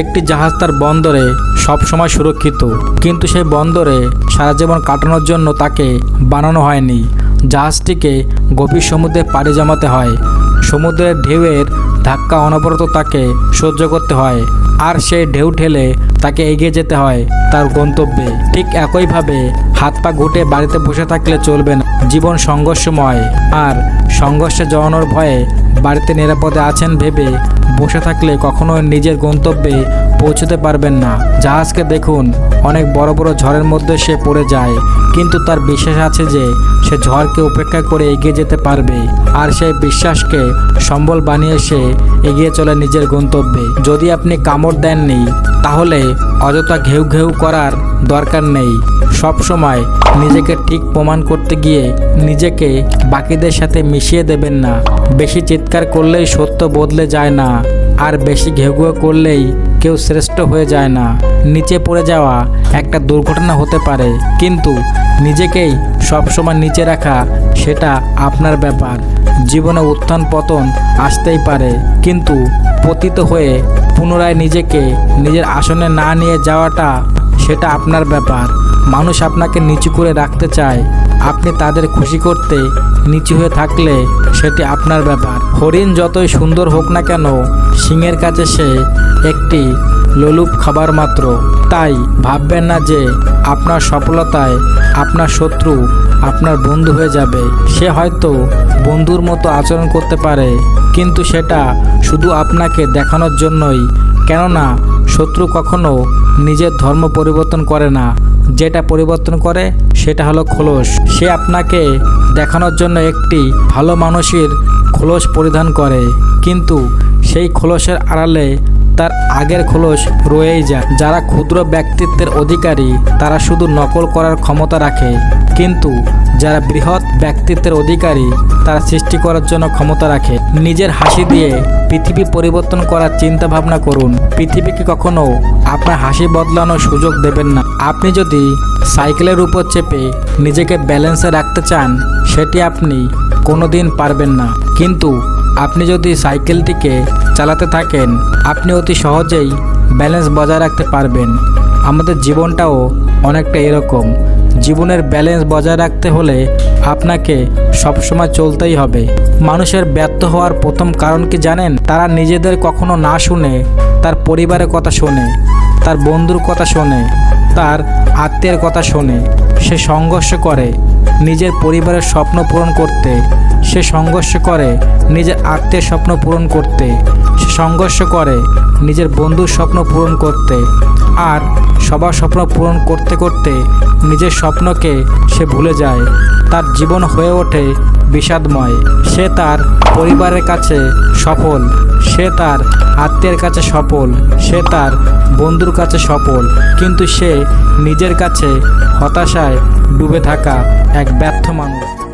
একটি জাহাজ তার বন্দরে সবসময় সুরক্ষিত। কিন্তু সেই বন্দরে সারা জীবন কাটানোর জন্য তাকে বানানো হয়নি। জাহাজটিকে গভীর সমুদ্রে পাড়ি জমাতে হয়। সমুদ্রের ঢেউয়ের ধাক্কা অনবরত তাকে সহ্য করতে হয়। আর সেই ঢেউ ঠেলে তাকে এগিয়ে যেতে হয় তার গন্তব্যে। ঠিক একইভাবে হাত পা ঘুটে বাড়িতে বসে থাকলে চলবে না। জীবন সংঘর্ষময়। আর সংঘর্ষে জড়ানোর ভয়ে বাড়িতে নিরাপদে আছেন ভেবে বসে থাকলে কখনো নিজের গন্তব্যে পৌঁছতে পারবেন না। জাহাজকে দেখুন, অনেক বড় বড় ঝড়ের মধ্যে সে পড়ে যায়। কিন্তু তার বিশ্বাস আছে যে সে ঝড়কে উপেক্ষা করে এগিয়ে যেতে পারবে। আর সেই বিশ্বাসকে সম্বল বানিয়ে সে এগিয়ে চলে নিজের গন্তব্যে। যদি আপনি কামড় দেননি, তাহলে অযথা ঘেউ ঘেউ করার দরকার নেই। সব সময় নিজেকে ঠিক প্রমাণ করতে গিয়ে নিজেকে বাকিদের সাথে মিশিয়ে দেবেন না। বেশি চিৎকার করলেই সত্য বদলে যায় না, আর বেশি ঘেউ ঘেউ করলেই কেউ শ্রেষ্ঠ হয়ে যায় না। নিচে পড়ে যাওয়া একটা দুর্ঘটনা হতে পারে, কিন্তু নিজেকেই সবসময় নিচে রাখা, সেটা আপনার ব্যাপার। জীবনে উত্থান পতন আসতেই পারে, কিন্তু পতিত হয়ে পুনরায় নিজেকে নিজের আসনে না নিয়ে যাওয়াটা, সেটা আপনার ব্যাপার। মানুষ আপনাকে নিচু করে রাখতে চায়। আপনি তাদের খুশি করতে নিচু হয়ে থাকলে সেটি আপনার ব্যাপার। হরিণ যতই সুন্দর হোক না কেন, সিংহের কাছে সে একটি লোলুপ খাবার মাত্র। তাই ভাববেন না যে আপনার সফলতায় আপনার শত্রু আপনার বন্ধু হয়ে যাবে। সে হয়তো বন্ধুর মতো আচরণ করতে পারে, কিন্তু সেটা শুধু আপনাকে দেখানোর জন্যই। কেননা শত্রু কখনো নিজের ধর্ম পরিবর্তন করে না। যেটা পরিবর্তন করে, সেটা হলো খোলস। সে আপনাকে দেখানোর জন্য একটি ভালো মানুষের খোলস পরিধান করে। কিন্তু সেই খোলসের আড়ালে তার আগের খোলস রয়েই যায়। যারা ক্ষুদ্র ব্যক্তিত্বের অধিকারী, তারা শুধু নকল করার ক্ষমতা রাখে। কিন্তু যারা বৃহৎ ব্যক্তিত্বের অধিকারী, তারা সৃষ্টি করার জন্য ক্ষমতা রাখে। নিজের হাসি দিয়ে পৃথিবী পরিবর্তন করার চিন্তা ভাবনা করুন। পৃথিবীকে কখনো আপনার হাসি বদলানোর সুযোগ দেবেন না। আপনি যদি সাইকেলের উপর চেপে নিজেকে ব্যালেন্সে রাখতে চান, সেটি আপনি কোনোদিন পারবেন না। কিন্তু আপনি যদি সাইকেলটিকে চালাতে থাকেন, আপনি অতি সহজেই ব্যালেন্স বজায় রাখতে পারবেন। আমাদের জীবনটাও অনেকটা এরকম। জীবনের ব্যালেন্স বজায় রাখতে হলে আপনাকে সবসময় চলতেই হবে। মানুষের ব্যর্থ হওয়ার প্রথম কারণ কি জানেন? তারা নিজেদের কখনো না শুনে তার পরিবারের কথা শোনে, তার বন্ধুর কথা শোনে, তার আত্মীয়ের কথা শোনে। সে সংঘর্ষ করে নিজের পরিবারের স্বপ্ন পূরণ করতে সে সংঘর্ষ করে নিজের আত্মীয় স্বপ্ন পূরণ করতে। সে সংঘর্ষ করে নিজের বন্ধুর স্বপ্ন পূরণ করতে। আর সবার স্বপ্ন পূরণ করতে করতে নিজের স্বপ্নকে সে ভুলে যায়। তার জীবন হয়ে ওঠে বিষাদময়। সে তার পরিবারের কাছে সফল। সে তার আত্মীয়ের কাছে সফল। সে তার বন্ধুর কাছে সফল। কিন্তু সে নিজের কাছে হতাশায় ডুবে থাকা এক ব্যর্থ মানুষ।